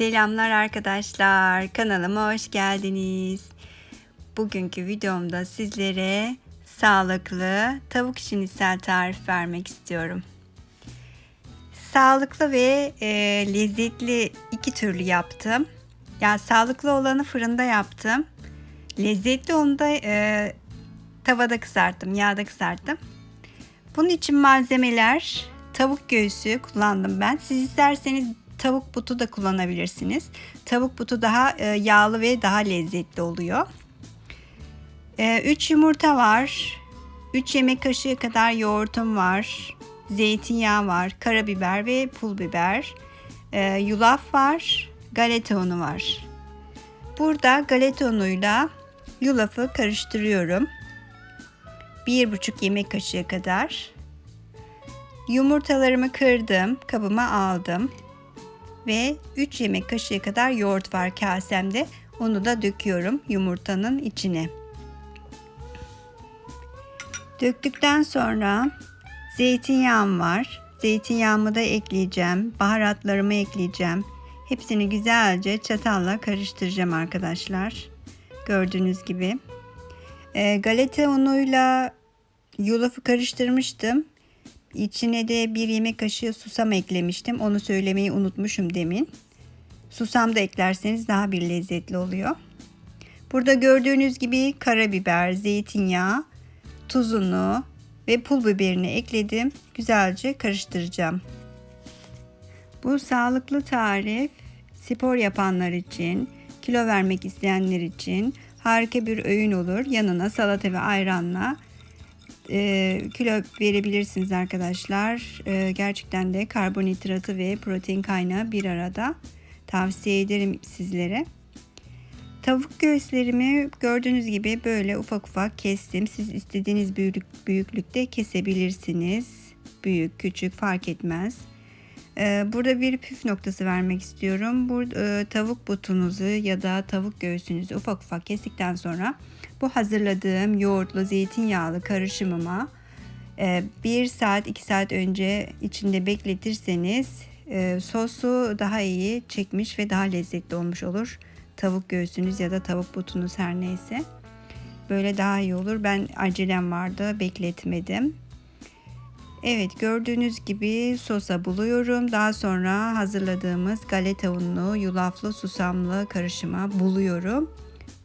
Selamlar arkadaşlar. Kanalıma hoş geldiniz. Bugünkü videomda sizlere sağlıklı tavuk şinisel tarif vermek istiyorum. Sağlıklı ve e, lezzetli iki türlü yaptım. Ya sağlıklı olanı fırında yaptım. Lezzetli onu da e, tavada kızarttım, yağda kızarttım. Bunun için malzemeler tavuk göğsü kullandım ben. Siz isterseniz tavuk butu da kullanabilirsiniz. Tavuk butu daha e, yağlı ve daha lezzetli oluyor. 3 yumurta var. 3 yemek kaşığı kadar yoğurtum var. Zeytinyağı var. Karabiber ve pul biber. E, yulaf var. Galeta unu var. Burada galeta unuyla yulafı karıştırıyorum. 1,5 yemek kaşığı kadar. Yumurtalarımı kırdım, kabıma aldım ve 3 yemek kaşığı kadar yoğurt var kasemde. Onu da döküyorum yumurtanın içine. Döktükten sonra zeytinyağım var. Zeytinyağımı da ekleyeceğim. Baharatlarımı ekleyeceğim. Hepsini güzelce çatalla karıştıracağım arkadaşlar. Gördüğünüz gibi. E, galeta unuyla yulafı karıştırmıştım. İçine de bir yemek kaşığı susam eklemiştim. Onu söylemeyi unutmuşum demin. Susam da eklerseniz daha bir lezzetli oluyor. Burada gördüğünüz gibi karabiber, zeytinyağı, tuzunu ve pul biberini ekledim. Güzelce karıştıracağım. Bu sağlıklı tarif spor yapanlar için, kilo vermek isteyenler için harika bir öğün olur. Yanına salata ve ayranla e, kilo verebilirsiniz arkadaşlar. E, gerçekten de karbonhidratı ve protein kaynağı bir arada. Tavsiye ederim sizlere. Tavuk göğüslerimi gördüğünüz gibi böyle ufak ufak kestim. Siz istediğiniz büyük, büyüklükte kesebilirsiniz. Büyük, küçük fark etmez. Ee, burada bir püf noktası vermek istiyorum. Burada tavuk butunuzu ya da tavuk göğsünüzü ufak ufak kestikten sonra bu hazırladığım yoğurtlu zeytinyağlı karışımıma e, bir saat iki saat önce içinde bekletirseniz e, sosu daha iyi çekmiş ve daha lezzetli olmuş olur. Tavuk göğsünüz ya da tavuk butunuz her neyse. Böyle daha iyi olur. Ben acelem vardı bekletmedim. Evet gördüğünüz gibi sosa buluyorum. Daha sonra hazırladığımız galeta unlu, yulaflı, susamlı karışıma buluyorum.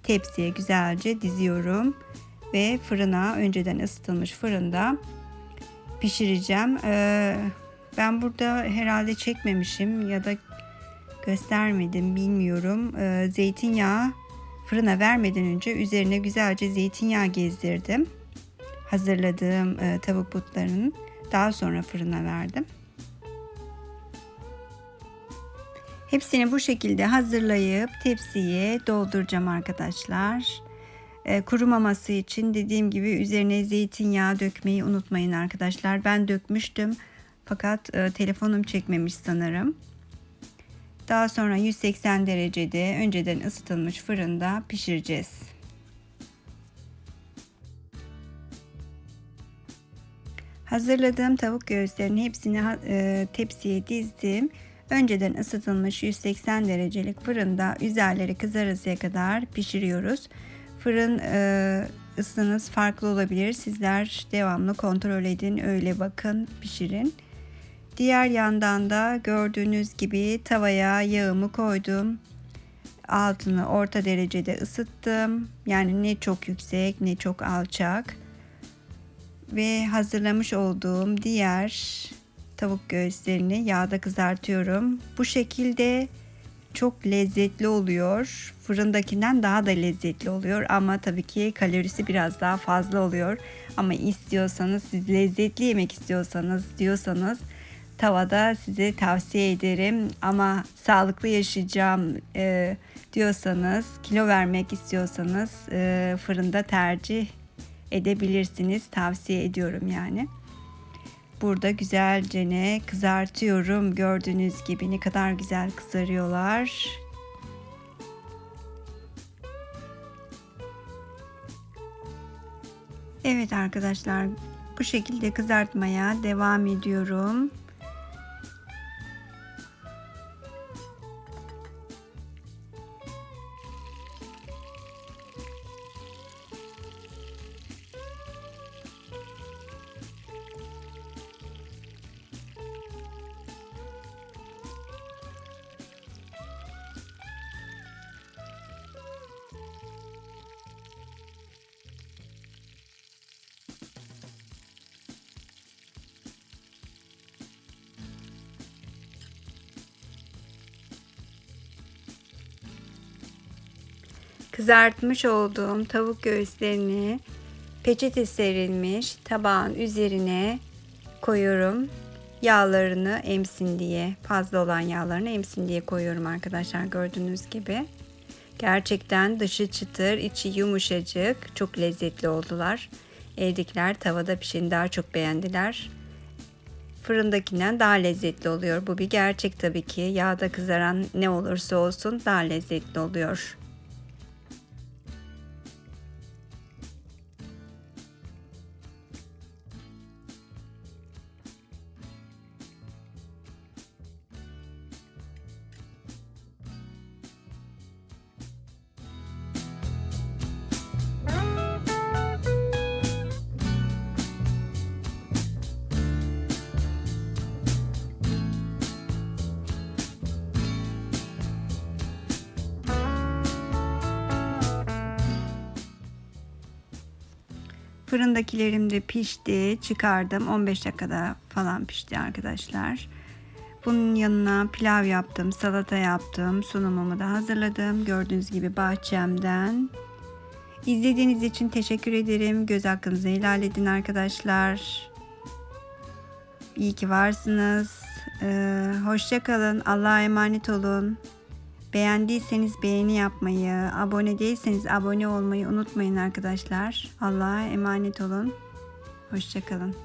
Tepsiye güzelce diziyorum ve fırına önceden ısıtılmış fırında pişireceğim. Ee, ben burada herhalde çekmemişim ya da göstermedim bilmiyorum. Ee, zeytinyağı fırına vermeden önce üzerine güzelce zeytinyağı gezdirdim. Hazırladığım e, tavuk butlarının daha sonra fırına verdim. Hepsini bu şekilde hazırlayıp tepsiye dolduracağım arkadaşlar. E, kurumaması için dediğim gibi üzerine zeytinyağı dökmeyi unutmayın arkadaşlar. Ben dökmüştüm fakat e, telefonum çekmemiş sanırım. Daha sonra 180 derecede önceden ısıtılmış fırında pişireceğiz. Hazırladığım tavuk göğüslerinin hepsini e, tepsiye dizdim. Önceden ısıtılmış 180 derecelik fırında üzerleri kızarıncaya kadar pişiriyoruz. Fırın e, ısınız farklı olabilir. Sizler devamlı kontrol edin, öyle bakın, pişirin. Diğer yandan da gördüğünüz gibi tavaya yağımı koydum. Altını orta derecede ısıttım. Yani ne çok yüksek ne çok alçak. Ve hazırlamış olduğum diğer tavuk göğüslerini yağda kızartıyorum. Bu şekilde çok lezzetli oluyor. Fırındakinden daha da lezzetli oluyor ama tabii ki kalorisi biraz daha fazla oluyor. Ama istiyorsanız siz lezzetli yemek istiyorsanız diyorsanız tavada size tavsiye ederim. Ama sağlıklı yaşayacağım e, diyorsanız kilo vermek istiyorsanız e, fırında tercih edebilirsiniz. Tavsiye ediyorum yani. Burada güzelce ne kızartıyorum. Gördüğünüz gibi ne kadar güzel kızarıyorlar. Evet arkadaşlar bu şekilde kızartmaya devam ediyorum. Kızartmış olduğum tavuk göğüslerini peçete serilmiş tabağın üzerine koyuyorum. Yağlarını emsin diye, fazla olan yağlarını emsin diye koyuyorum arkadaşlar gördüğünüz gibi. Gerçekten dışı çıtır, içi yumuşacık, çok lezzetli oldular. Evdekiler tavada pişeni daha çok beğendiler. Fırındakinden daha lezzetli oluyor. Bu bir gerçek tabii ki. Yağda kızaran ne olursa olsun daha lezzetli oluyor. Fırındakilerim de pişti. Çıkardım. 15 dakikada falan pişti arkadaşlar. Bunun yanına pilav yaptım, salata yaptım, sunumumu da hazırladım. Gördüğünüz gibi bahçemden. İzlediğiniz için teşekkür ederim. Göz hakkınızı helal edin arkadaşlar. İyi ki varsınız. Ee, hoşça. Allah'a emanet olun. Beğendiyseniz beğeni yapmayı, abone değilseniz abone olmayı unutmayın arkadaşlar. Allah'a emanet olun. Hoşçakalın.